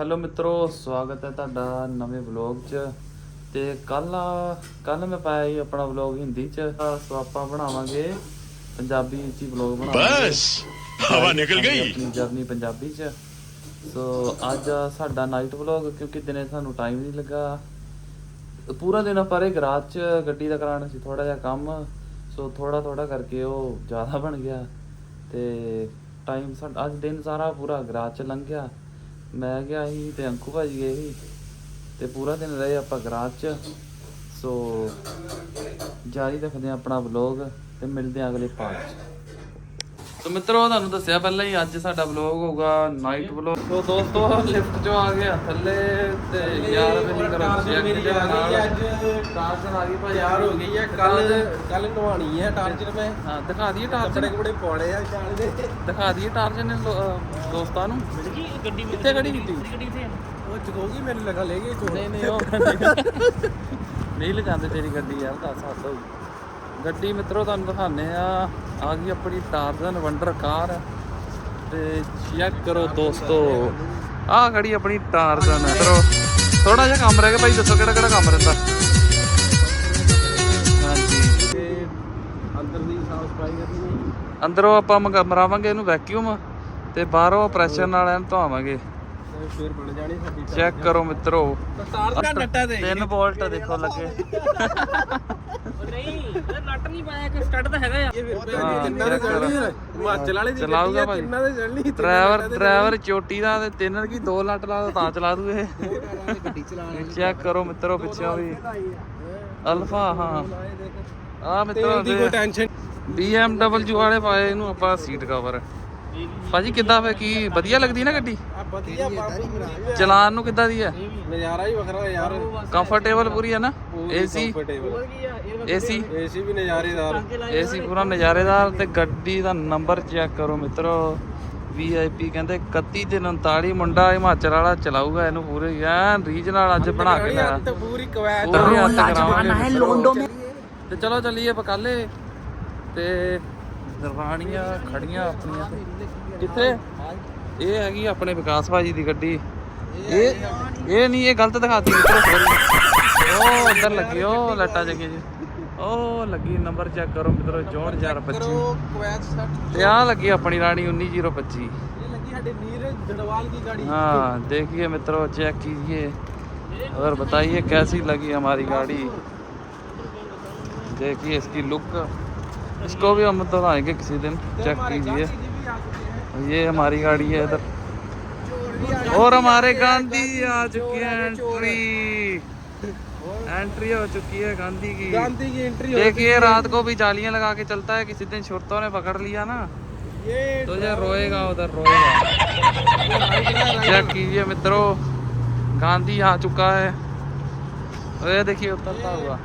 Hello ਮਿੱਤਰੋ ਸਵਾਗਤ ਹੈ ਤੁਹਾਡਾ ਨਵੇਂ ਵਲੌਗ 'ਚ। ਤੇ ਕੱਲ ਕੱਲ ਮੈਂ ਪਾਇਆ ਸੀ ਆਪਣਾ ਵਲੌਗ ਹਿੰਦੀ 'ਚ। ਸੋ ਆਪਾਂ ਬਣਾਵਾਂਗੇ ਪੰਜਾਬੀ 'ਚ ਵਲੌਗ ਬਣਾਵਾਂਗੇ। ਬਸ ਹਵਾ ਨਿਕਲ ਗਈ। ਜਰਨੀ ਪੰਜਾਬੀ 'ਚ। ਸੋ ਅੱਜ ਸਾਡਾ ਨਾਈਟ ਵਲੌਗ ਕਿਉਂਕਿ ਦਿਨੇ ਸਾਨੂੰ ਟਾਈਮ ਨਹੀਂ ਲੱਗਾ। ਪੂਰਾ ਦਿਨ ਆਪਾਂ ਰੇ ਰਾਤ 'ਚ ਗੱਡੀ ਦਾ ਕਰਾਣਾ ਸੀ ਥੋੜਾ ਜਿਹਾ ਕੰਮ। ਸੋ ਥੋੜਾ ਥੋੜਾ ਕਰਕੇ ਉਹ ਜ਼ਿਆਦਾ ਬਣ ਗਿਆ। ਤੇ ਟਾਈਮ ਸਾਡਾ ਅੱਜ ਦਿਨ ਸਾਰਾ ਪੂਰਾ ਗਰਾਜ ਚ ਲੰਘ ਗਿਆ। ਮੈਂ ਗਿਆ ਸੀ ਤੇ ਅੰਕੂ ਭਾਜੀ ਗਏ ਸੀ ਤੇ ਪੂਰਾ ਦਿਨ ਰਹੇ ਆਪਾਂ ਗਰਾਜ 'ਚ। ਸੋ ਜਾਰੀ ਰੱਖਦੇ ਹਾਂ ਆਪਣਾ ਵਲੌਗ ਤੇ ਮਿਲਦੇ ਹਾਂ ਅਗਲੇ ਪਾਰਟ 'ਚ। ਸੋ ਮਿੱਤਰੋ, ਤੁਹਾਨੂੰ ਦੱਸਿਆ ਪਹਿਲਾਂ ਹੀ ਅੱਜ ਸਾਡਾ ਵਲੌਗ ਹੋਊਗਾ ਨਾਈਟ ਵਲੌਗ ਸੋ ਦੋਸਤੋ ਲਿਫਟ ਚੋਂ ਆ ਗਏ ਥੱਲੇ ਤੇ ਯਾਰ ਮੇਰੀ ਆ ਗਈ ਭਾਈ ਤਿਆਰ ਹੋ ਗਈ ਹੈ ਕੱਲ ਕੱਲ ਨਵਾਣੀ ਹੈ ਟਾਰਚਰ ਮੈਂ। ਹਾਂ ਦਿਖਾ ਦਈਏ ਕੱਪੜੇ ਟਾਰਚਰ। ਕੁਪੜੇ ਪਾਉਣੇ ਆ ਚਾਲ ਦੇ। ਦਿਖਾ ਦਈਏ ਟਾਰਚਰ ਨੇ ਲੋ- ਅਹ ਦੋਸਤਾਂ ਨੂੰ। ਗੱਡੀ ਕਿੱਥੇ ਖੜੀ ਕੀਤੀ? ਉਹ ਚਕੋਗੀ ਮੈਨੂੰ ਲਗਾ ਲੈ ਗਏ ਚੋਰ। ਨਹੀਂ ਨਹੀਂ ਉਹ ਨਹੀਂ ਲਗਾਉਂਦੇ ਤੇਰੀ ਗੱਡੀ ਯਾਰ ਦੱਸ ਹੱਦ ਹੋਈ ਗੱਡੀ ਮਿੱਤਰੋ ਤੁਹਾਨੂੰ ਦਿਖਾਣੇ ਆ। ਆ ਗਈ ਆਪਣੀ ਟਾਰਜ਼ਨ ਵੰਡਰ ਕਾਰ। ਤੇ ਚੈੱਕ ਕਰੋ ਦੋਸਤੋ। ਆ ਖੜੀ ਆਪਣੀ ਟਾਰਜ਼ਨ। ਮਿੱਤਰੋ ਥੋੜਾ ਜਿਹਾ ਕੰਮ ਰਹਿ ਗਿਆ ਭਾਈ ਦੱਸੋ ਕਿਹੜਾ ਕਿਹੜਾ ਕੰਮ ਰਹਿੰਦਾ? ਹਾਂਜੀ। ਅੰਦਰ ਦੀ ਸਾਫ਼ ਸਫ਼ਾਈ ਕਰਨੀ ਹੈ ਅੰਦਰੋਂ ਆਪਾਂ ਮਰਾਵਾਂਗੇ ਇਹਨੂੰ ਵੈਕਿਊਮ ਤੇ ਬਾਹਰੋਂ ਪ੍ਰੈਸ਼ਰ ਨਾਲ ਇਹਨੂੰ ਧੋਵਾਂਗੇ ਤੇ ਫਿਰ ਬਣ ਜਾਣੀ ਸਾਡੀ ਚੈੱਕ ਕਰੋ ਮਿੱਤਰੋ। ਤਾਰ ਦਾ ਨੱਟਾ ਦੇ ਤਿੰਨ ਵੋਲਟ ਦੇਖੋ ਲੱਗੇ। ਨਹੀਂ ਨੱਟ ਨਹੀਂ ਪਾਇਆ ਕਿ ਸਟੱਡ ਤਾਂ ਹੈਗਾ ਆ। ਹਿਮਾਚਲ ਵਾਲੇ ਦੀ ਚਲਾਊਗਾ ਭਾਈ। ਕਿੰਨਾ ਦੇ ਡਰਾਈਵਰ ਡਰਾਈਵਰ ਚੋਟੀ ਦਾ ਤੇ ਤਿੰਨ ਕੀ ਦੋ ਲੱਟ ਲਾ ਤਾਂ ਤਾਂ ਚਲਾ ਦੂ ਇਹ ਚੈੱਕ ਕਰੋ ਮਿੱਤਰੋ ਪਿੱਛੇ ਵੀ। ਅਲਫਾ ਹਾਂ। ਆ ਮਿੱਤਰੋ ਤੇਲ ਦੀ ਕੋਈ ਟੈਨਸ਼ਨ BMW ਵਾਲੇ ਪਾਏ ਇਹਨੂੰ ਆਪਾਂ ਸੀਟ ਕਵਰ ਭਾਜੀ ਕਿੱਦਾਂ ਫੇ ਕੀ ਵਧੀਆ ਲੱਗਦੀ ਨਾ ਗੱਡੀ? ਆ ਵਧੀਆ ਬਾਬੂ ਚਲਾਨ ਨੂੰ ਕਿੱਦਾਂ ਦੀ ਹੈ? ਨਜ਼ਾਰਾ ਹੀ ਵੱਖਰਾ ਯਾਰ। ਕੰਫਰਟੇਬਲ ਪੂਰੀ ਹੈ ਨਾ? ਏਸੀ ਏਸੀ ਏਸੀ ਵੀ ਨਜ਼ਾਰੇਦਾਰ। ਏਸੀ ਪੂਰਾ ਨਜ਼ਾਰੇਦਾਰ ਤੇ ਗੱਡੀ ਦਾ ਨੰਬਰ ਚੈੱਕ ਕਰੋ ਮਿੱਤਰੋ। ਵੀਆਈਪੀ ਕਹਿੰਦੇ 31 ਤੇ 39 ਮੁੰਡਾ ਹਿਮਾਚਲ ਵਾਲਾ ਚਲਾਊਗਾ ਇਹਨੂੰ ਪੂਰੇ ਐਨ ਰੀਜਨਲ ਅੱਜ ਬਣਾ ਕੇ ਲਿਆ। ਪੂਰੀ ਕਵੈਤ ਪੂਰੀ ਹੱਥ ਕਰਾਵਾਂਗੇ ਹੈ ਲੋਂਡੋ ਮੇ। ਤੇ ਚਲੋ ਚੱਲੀਏ ਬਕਾਲੇ ਤੇ ਦਰਵਾਣੀਆਂ ਖੜੀਆਂ ਆਪਣੀਆਂ ਤੇ ਕਿੱਥੇ ਇਹ ਹੈਗੀ ਆਪਣੇ ਵਿਕਾਸ ਭਾਜੀ ਦੀ ਗੱਡੀ ਇਹ ਇਹ ਨਹੀਂ ਇਹ ਗਲਤ ਦਿਖਾਤੀ ਮਿੱਤਰੋ sorry। ਉਹ ਅੰਦਰ ਲੱਗੀ ਉਹ ਲੱਟਾਂ ਜਗੀਆਂ ਜੀ ਉਹ ਲੱਗੀ ਨੰਬਰ ਚੈੱਕ ਕਰੋ ਮਿੱਤਰੋ 64025 ਕਰੋ ਕਵੈਤ ਸੱਟ ਤੇ ਆ ਲੱਗੀ ਆਪਣੀ ਰਾਣੀ 19025 ये लगी हमारे नीरज दड़वाल की गाड़ी हाँ देखिए मित्रों चेक कीजिए और बताइए कैसी लगी हमारी गाड़ी देखिए इसकी लुक इसको भी हम तो आएँगे किसी दिन चेक कीजिए। ये हमारी गाड़ी है इधर। और हमारे गांधी आ चुके हैं एंट्री एंट्री हो चुकी है गांधी की। गांधी की एंट्री देखिए रात को भी जालियाँ लगा के चलता है किसी दिन शुरतों ने पकड़ लिया ना। ये तो ये रोएगा उधर रोएगा। चेक कीजिए मित्रों गांधी आ चुका है। और ये देखिए उतरता हुआ।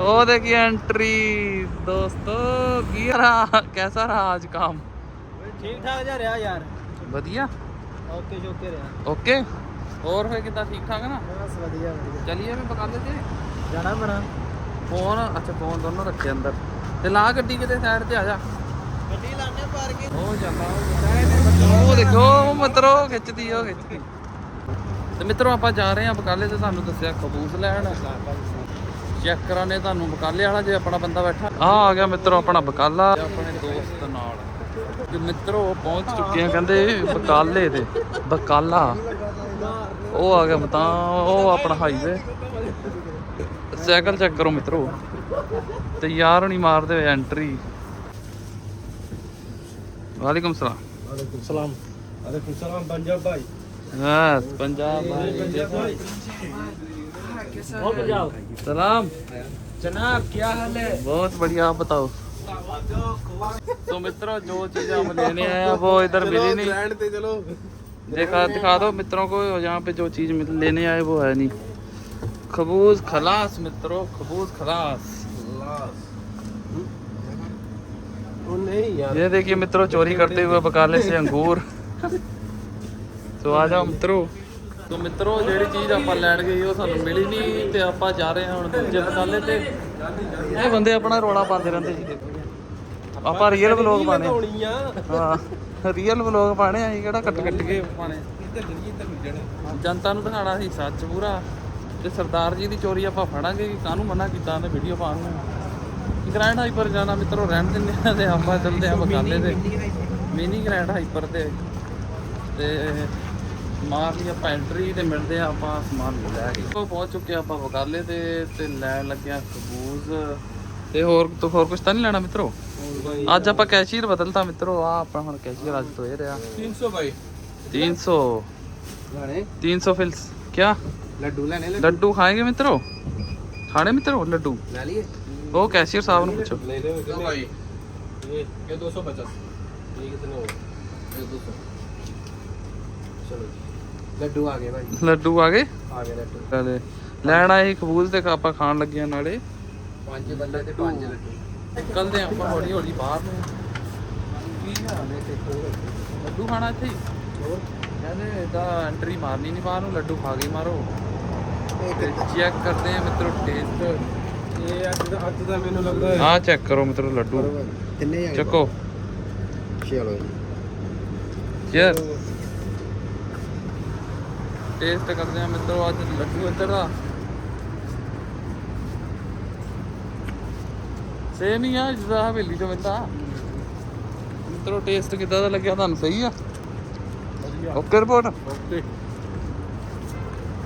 ओ देखिए एंट्री दोस्तों किया रहा कैसा रहा आज काम ठीक ठाक जा रहा यार बढ़िया ओके ओके रहा ओके और फिर कितना ठीक ठाक है ना बस बढ़िया बढ़िया चलिए मैं पका लेते जाना बना ਫੋਨ ਅੱਛਾ ਫੋਨ ਦੋਨੋਂ ਰੱਖੇ ਅੰਦਰ ਤੇ ਲਾ ਗੱਡੀ ਕਿਤੇ ਸਾਈਡ ਤੇ ਆ ਜਾ ਗੱਡੀ ਲਾਣੇ ਪਾਰਕਿੰਗ ਉਹ ਜਾਂਦਾ ਉਹ ਦੇਖੋ ਉਹ ਮਿੱਤਰੋ ਖਿੱਚਦੀ ਉਹ ਖਿੱਚਦੀ ਤੇ ਮਿੱਤਰੋ ਆਪਾਂ ਜਾ ਰਹੇ ਹਾਂ ਬਕਾਲੇ ਤੇ ਸਾਨੂੰ ਦੱਸਿਆ ਖਬੂਸ ਲੈਣ ਚੈੱਕ ਕਰਾਣੇ ਤੁਹਾਨੂੰ ਬਕਾਲੇ ਵਾਲਾ ਜੇ ਆਪਣਾ ਬੰਦਾ ਬੈਠਾ। ਆ ਆ ਗਿਆ ਮਿੱਤਰੋ ਆਪਣਾ ਬਕਾਲਾ। ਆਪਣੇ ਦੋਸਤ ਨਾਲ। ਤੇ ਮਿੱਤਰੋ ਪਹੁੰਚ ਚੁੱਕੇ ਆ ਕਹਿੰਦੇ ਬਕਾਲੇ ਤੇ ਬਕਾਲਾ। ਉਹ ਆ ਗਿਆ ਮਤਾ ਉਹ ਆਪਣਾ ਹਾਈਵੇ ਸਾਈਕਲ ਚੈੱਕ ਕਰੋ ਮਿੱਤਰੋ। ਤੇ ਯਾਰ ਨਹੀਂ ਮਾਰਦੇ ਹੋਏ ਐਂਟਰੀ ਵਾਲੇਕੁਮ ਸਲਾਮ। ਵਾਲੇਕੁਮ ਸਲਾਮ। ਵਾਲੇਕੁਮ ਸਲਾਮ ਪੰਜਾਬ ਭਾਈ। ਹਾਂ ਪੰਜਾਬ ਭਾਈ। सलाम। जनाब क्या हाल है? बहुत बढ़िया आप बताओ। तो मित्रों जो चीज़ हम लेने आए हैं वो इधर मिली नहीं। चलो। दिखा दिखा दो मित्रों को यहाँ पे जो चीज़ लेने आए वो है नहीं। खबूज खलास मित्रों खबूज खलास। नहीं यार। ये देखिए मित्रों चोरी करते हुए बकाले से अंगूर। तो आ जाओ मित्रों। तो ਮਿੱਤਰੋ ਜਿਹੜੀ ਚੀਜ਼ ਆਪਾਂ ਲੈਣ ਗਏ ਉਹ ਸਾਨੂੰ ਮਿਲੀ ਨਹੀਂ ਤੇ ਆਪਾਂ ਜਾ ਰਹੇ ਹਾਂ ਹੁਣ ਦੂਜੇ ਬਕਾਲੇ ਤੇ। ਇਹ ਬੰਦੇ ਆਪਣਾ ਰੋਲਾ ਪਾਉਂਦੇ ਰਹਿੰਦੇ ਜੀ। ਆਪਾਂ ਰੀਅਲ ਵਲੌਗ ਪਾਣੇ ਹਾਂ ਰੀਅਲ ਵਲੌਗ ਪਾਣੇ ਅਸੀਂ ਕਿਹੜਾ ਕੱਟ ਕੱਟ ਕੇ ਪਾਣੇ ਜਨਤਾ ਨੂੰ ਦਿਖਾਣਾ ਸੀ ਸੱਚ ਪੂਰਾ। ਤੇ ਸਰਦਾਰ ਜੀ ਦੀ ਚੋਰੀ ਆਪਾਂ ਫੜਾਂਗੇ ਕਿ ਕਾਹਨੂੰ ਮਨਾ ਕੀਤਾ ਉਹਨੇ ਵੀਡੀਓ ਪਾਉਣ ਨੂੰ। ਗ੍ਰੈਂਡ ਹਾਈਪਰ ਜਾਣਾ ਮਿੱਤਰੋ ਰਹਿਣ ਦਿੰਦੇ ਆ ਤੇ ਆਪਾਂ ਚੱਲਦੇ ਆ ਬਗਾਲੇ ਤੇ। ਮਿਨੀ ਗ੍ਰੈਂਡ ਹਾਈਪਰ ਤੇ। ਤੇ ਮਾਰ ਲਈ ਆਪਾਂ ਐਂਟਰੀ ਤੇ ਮਿਲਦੇ ਆ ਆਪਾਂ ਸਮਾਨ ਲੈ ਕੇ। ਉਹ ਪਹੁੰਚ ਚੁੱਕੇ ਆਪਾਂ ਵਕਾਲੇ ਤੇ ਤੇ ਲੈਣ ਲੱਗਿਆ ਕਬੂਜ਼ ਤੇ ਹੋਰ ਤੋਂ ਹੋਰ ਕੁਝ ਤਾਂ ਨਹੀਂ ਲੈਣਾ ਮਿੱਤਰੋ? ਅੱਜ ਆਪਾਂ ਕੈਸ਼ੀਅਰ ਬਦਲਤਾ ਮਿੱਤਰੋ ਆ ਆਪਾਂ ਹੁਣ ਕੈਸ਼ੀਅਰ ਅੱਜ ਤੋਂ ਇਹ ਰਿਹਾ। 300 ਬਾਈ। 300 ਲੈਣੇ? 300 ਫਿਲਸ ਕਿਆ? ਲੱਡੂ ਲੈਣੇ ਲੱਡੂ? ਖਾਏਗੇ ਮਿੱਤਰੋ? ਖਾਣੇ ਮਿੱਤਰੋ ਲੱਡੂ? ਲੈ ਲਈਏ। ਉਹ ਕੈਸ਼ੀਅਰ ਸਾਹਿਬ ਨੂੰ ਪੁੱਛੋ। ਲੈ ਲਿਓ ਕਿੰਨੇ ਭਾਈ ਇਹ 250 ਇਹ ਕਿਤਨੇ ਹੋ ਇਹ 200 ਚਲੋ ਜੀ। ਲੱਡੂ ਆ ਗਏ ਭਾਈ ਲੱਡੂ ਆ ਗਏ? ਆ ਗਏ ਲੱਡੂ। ਚਲੇ ਲੈਣ ਆਏ ਖਬੂਜ਼ ਤੇ ਆਪਾਂ ਖਾਣ ਲੱਗੇ ਆ ਨਾਲੇ। ਪੰਜ ਬੰਦੇ ਤੇ ਪੰਜ ਲੱਡੂ। ਨਿਕਲਦੇ ਆਪਾਂ ਹੌਲੀ ਹੌਲੀ ਬਾਹਰ ਨੂੰ। ਕੀ ਹਾਲ ਹੈ ਤੇ ਲੱਡੂ ਖਾਣਾ ਇੱਥੇ ਹੀ? ਹੋਰ? ਕਹਿੰਦੇ ਇਦਾਂ ਐਂਟਰੀ ਮਾਰਨੀ ਨਹੀਂ ਬਾਹਰ ਨੂੰ ਲੱਡੂ ਖਾ ਕੇ ਮਾਰੋ। ਚੈੱਕ ਕਰਦੇ ਆ ਮਿੱਤਰੋ ਟੇਸਟ ਇਹ ਅੱਜ ਦਾ ਅੱਜ ਦਾ ਮੈਨੂੰ ਲੱਗਦਾ ਹੈ। ਆਹ ਚੈੱਕ ਕਰੋ ਮਿੱਤਰੋ ਲੱਡੂ। ਕਿੰਨੇ ਆ ਚੱਕੋ। ਚਲੋ ਯਾਰ ਟੇਸਟ ਕਰਦੇ ਆ ਮਿੱਤਰੋ ਅੱਜ ਲੱਡੂ ਇੱਧਰ ਦਾ। ਸੇਮ ਹੀ ਆ ਜਿੱਦਾਂ ਹਵੇਲੀ ਤੋਂ ਮਿਲਦਾ। ਮਿੱਤਰੋ ਟੇਸਟ ਕਿੱਦਾਂ ਦਾ ਲੱਗਿਆ ਤੁਹਾਨੂੰ ਸਹੀ ਆ? ਓਕੇ ਰਿਪੋਰਟ ਓਕੇ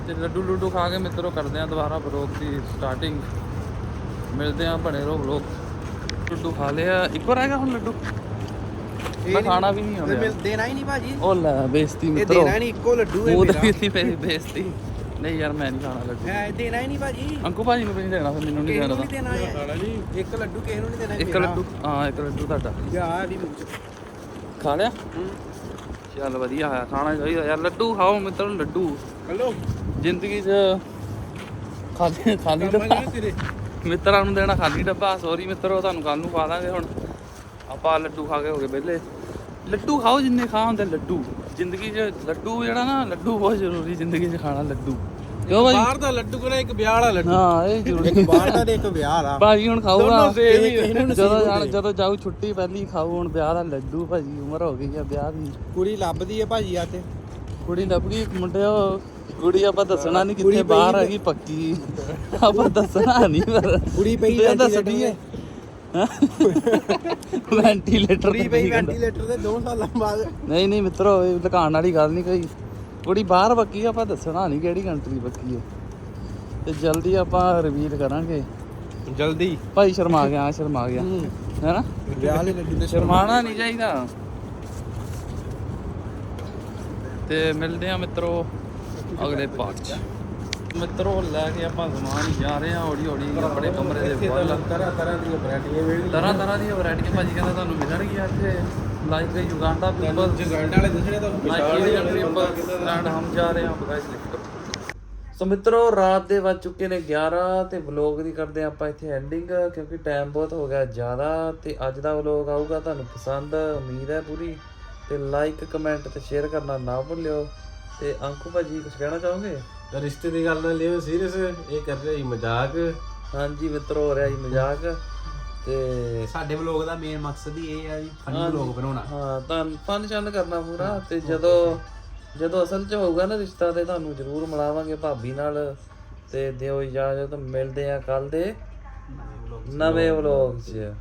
ਤੇ ਲੱਡੂ ਲੁੱਡੂ ਖਾ ਕੇ ਮਿੱਤਰੋ ਕਰਦੇ ਆ ਦੁਬਾਰਾ ਬਲੌਗ ਦੀ ਸਟਾਰਟਿੰਗ ਮਿਲਦੇ ਆ ਬਣੇ ਰਹੋ ਬਲੌਗ ਲੱਡੂ ਖਾ ਲਿਆ। ਇੱਕ ਹੋਰ ਹੈਗਾ ਹੁਣ ਲੱਡੂ? ਮੈਂ ਖਾਣਾ ਵੀ ਨਹੀਂ ਆਉਂਦਾ। ਦੇਣਾ ਹੀ ਨਹੀਂ ਭਾਜੀ। ਉਹ ਲੈ ਬੇਇੱਜ਼ਤੀ ਇਹ ਮਿੱਤਰੋ। ਦੇਣਾ ਨਹੀਂ ਇੱਕੋ ਲੱਡੂ ਹੈ ਮੇਰਾ ਤੇ ਕੀਤੀ ਮੇਰੀ ਬੇਇੱਜ਼ਤੀ। ਨਹੀਂ ਯਾਰ ਮੈਂ ਨਹੀਂ ਖਾਣਾ ਲੱਡੂ। ਇਹ ਦੇਣਾ ਹੀ ਨਹੀਂ ਭਾਜੀ। ਅੰਕੂ ਭਾਜੀ ਨੂੰ ਵੀ ਨਹੀਂ ਦੇਣਾ ਫਿਰ ਮੈਨੂੰ ਨਹੀਂ ਕਿਸੇ ਦੇਣਾ। ਨੂੰ ਨਹੀਂ ਦੇਣਾ ਹੈ ਇੱਕ ਲੱਡੂ ਕਿਸੇ ਨੂੰ ਨਹੀਂ ਦੇਣਾ ਇੱਕ ਲੱਡੂ ਹਾਂ ਇੱਕ ਲੱਡੂ ਤੁਹਾਡਾ। ਯਾ ਵੀ ਮੂੰਹ ਚ ਖਾ ਲਿਆ? ਚੱਲ ਵਧੀਆ ਹੋਇਆ ਖਾਣਾ ਚਾਹੀਦਾ ਯਾਰ। ਲੱਡੂ ਖਾਓ ਮਿੱਤਰੋ ਲੱਡੂ। ਹਲੋ ਜ਼ਿੰਦਗੀ 'ਚ ਖਾਲੀ ਖਾਲੀ ਡੱਬਾ। ਤੇਰੇ। ਮਿੱਤਰਾਂ ਨੂੰ ਦੇਣਾ ਖਾਲੀ ਡੱਬਾ। ਸੌਰੀ ਮਿੱਤਰੋ ਤੁਹਾਨੂੰ ਕੱਲ ਨੂੰ ਪਾ ਦਾਂਗੇ ਹੁਣ। ਆਪਾਂ ਲੱਡੂ ਖਾ ਕੇ ਹੋ ਗਏ ਵਿਹਲੇ। ਲੱਡੂ ਖਾਓ ਜਿੰਨੇ ਖਾ ਹੁੰਦੇ ਲੱਡੂ। ਜ਼ਿੰਦਗੀ 'ਚ ਲੱਡੂ ਜਿਹੜਾ ਨਾ ਲੱਡੂ ਬਹੁਤ ਜ਼ਰੂਰੀ ਜ਼ਿੰਦਗੀ 'ਚ ਖਾਣਾ ਲੱਡੂ। ਕਿਉਂ ਭਾਈ ਬਾਹਰ ਦਾ ਲੱਡੂ ਕੋਲ ਇੱਕ ਵਿਆਹ ਵਾਲਾ ਲੱਡੂ। ਹਾਂ ਇਹ ਜ਼ਰੂਰੀ ਇੱਕ ਬਾਹਰ ਦਾ ਤੇ ਇੱਕ ਵਿਆਹ ਵਾਲਾ। ਭਾਜੀ ਹੁਣ ਖਾਊਗਾ। ਆ। ਜਦੋਂ ਜਾਣ ਜਦੋਂ ਜਾਊ ਛੁੱਟੀ ਪਹਿਲੀ ਖਾਊ ਹੁਣ ਵਿਆਹ ਦਾ ਲੱਡੂ ਭਾਜੀ ਉਮਰ ਹੋ ਗਈ ਆ ਵਿਆਹ ਦੀ। ਕੁੜੀ ਲੱਭਦੀ ਹੈ ਭਾਜੀ ਆ ਤੇ ਕੁੜੀ ਲੱਭ ਗਈ ਮੁੰਡਿਓ ਕੁੜੀ ਆਪਾਂ ਦੱਸਣਾ ਨਹੀਂ ਕਿੱਥੇ ਬਾਹਰ ਤੇ- ਹੈਗੀ ਪੱਕੀ। ਆਪਾਂ ਦੱਸਣਾ ਨਹੀਂ ਪਰ ਕੁੜੀ ਪਈ ventilator ਦੱਸਣੀ ਹੈ। ਵੈਂਟੀਲੇਟਰ ਕੁੜੀ ਪਈ ਵੈਂਟੀਲੇਟਰ ਤੇ 2 ਸਾਲਾਂ ਬਾਅਦ। ਨਹੀਂ ਨਹੀਂ ਮਿੱਤਰੋ ਇਹ ਲੁਕਾਉਣ ਵਾਲੀ ਗੱਲ ਨਹੀਂ ਕੋਈ। ਕੁੜੀ ਬਾਹਰ ਆ, ਆਪਾਂ ਦੱਸਣਾ ਨਹੀਂ ਕਿਹੜੀ ਕੰਟਰੀ ਪੱਕੀ ਹੈ ਤੇ ਜਲਦੀ ਆਪਾਂ ਰਿਵੀਲ ਕਰਾਂਗੇ। ਜਲਦੀ। ਭਾਈ ਸ਼ਰਮਾ ਗਿਆ ਹਾਂ, ਸ਼ਰਮਾ ਗਿਆ। ਹੈਨਾ ਵਿਆਹ ਵਾਲੇ ਲੱਡੂ ਤੇ ਸ਼ਰਮਾਣਾ ਨਹੀਂ ਚਾਹੀਦਾ। ਤੇ ਮਿਲਦੇ ਆ ਮਿੱਤਰੋ ਅਗਲੇ ਪਾਰਟ ਚ। ਮਿੱਤਰੋ ਲੈ ਕੇ ਆਪਾਂ ਸਮਾਨ ਜਾ ਰਹੇ ਆ ਹੌਲੀ ਹੌਲੀ ਆਪਣੇ ਕਮਰੇ ਦੇ ਵੱਲ। ਤਰ੍ਹਾਂ ਤਰ੍ਹਾਂ ਦੀਆਂ ਵੈਰਾਈਟੀਆਂ ਮਿਲਣਗੀਆਂ ਤਰ੍ਹਾਂ ਤਰ੍ਹਾਂ ਦੀਆਂ ਵੈਰਾਈਟੀਆਂ ਭਾਜੀ ਕਹਿੰਦਾ ਤੁਹਾਨੂੰ ਮਿਲਣਗੀਆਂ ਇੱਥੇ। ਲਾਈਕ ਯੁਗਾਂਡਾ ਪੀਪਲ ਜਗਾਂਡ ਵਾਲੇ ਦੱਸਣੇ ਤਾਂ ਨਾਈਜੀਰੀਅਨ ਪੀਪਲ ਐਂਡ ਹਮ ਜਾ ਰਹੇ ਹਾਂ ਗਾਇਸ ਲਿਫਟ ਸੋ ਮਿੱਤਰੋ ਰਾਤ ਦੇ ਵੱਜ ਚੁੱਕੇ ਨੇ 11 ਤੇ ਵਲੌਗ ਦੀ ਕਰਦੇ ਹਾਂ ਆਪਾਂ ਇੱਥੇ ਐਂਡਿੰਗ ਕਿਉਂਕਿ ਟਾਈਮ ਬਹੁਤ ਹੋ ਗਿਆ ਜ਼ਿਆਦਾ ਤੇ ਅੱਜ ਦਾ ਵਲੌਗ ਆਊਗਾ ਤੁਹਾਨੂੰ ਪਸੰਦ ਉਮੀਦ ਹੈ ਪੂਰੀ। ਤੇ ਲਾਈਕ ਕਮੈਂਟ ਤੇ ਸ਼ੇਅਰ ਕਰਨਾ ਨਾ ਭੁੱਲਿਓ। ਤੇ ਅੰਕੂ ਭਾਜੀ ਕੁਝ ਕਹਿਣਾ ਚਾਹੋਗੇ? ਰਿਸ਼ਤੇ ਦੀ ਗੱਲ ਨਾਲ ਲਿਓ ਸੀਰੀਅਸ ਇਹ ਕਰ ਰਿਹਾ ਹੀ ਮਜ਼ਾਕ। ਹਾਂਜੀ ਮਿੱਤਰੋ ਹੋ ਰਿਹਾ ਜੀ ਮਜ਼ਾਕ। ਤੇ ਸਾਡੇ ਵਲੋਗ ਦਾ ਮੇਨ ਮਕਸਦ ਹੀ ਇਹ ਹੈ ਜੀ ਫਨੀ ਵਲੋਗ ਬਣਾਉਣਾ। ਹਾਂ ਤਾਂ ਫਨ ਚੰਨ ਕਰਨਾ ਪੂਰਾ ਤੇ ਜਦੋਂ ਜਦੋਂ ਅਸਲ 'ਚ ਹੋਊਗਾ ਨਾ ਰਿਸ਼ਤਾ ਤੇ ਤੁਹਾਨੂੰ ਜ਼ਰੂਰ ਮਿਲਾਵਾਂਗੇ ਭਾਬੀ ਨਾਲ। ਤੇ ਦਿਓ ਇਜਾਜ਼ਤ ਮਿਲਦੇ ਆ ਕੱਲ ਦੇ ਨਵੇਂ ਵਲੌਗ 'ਚ।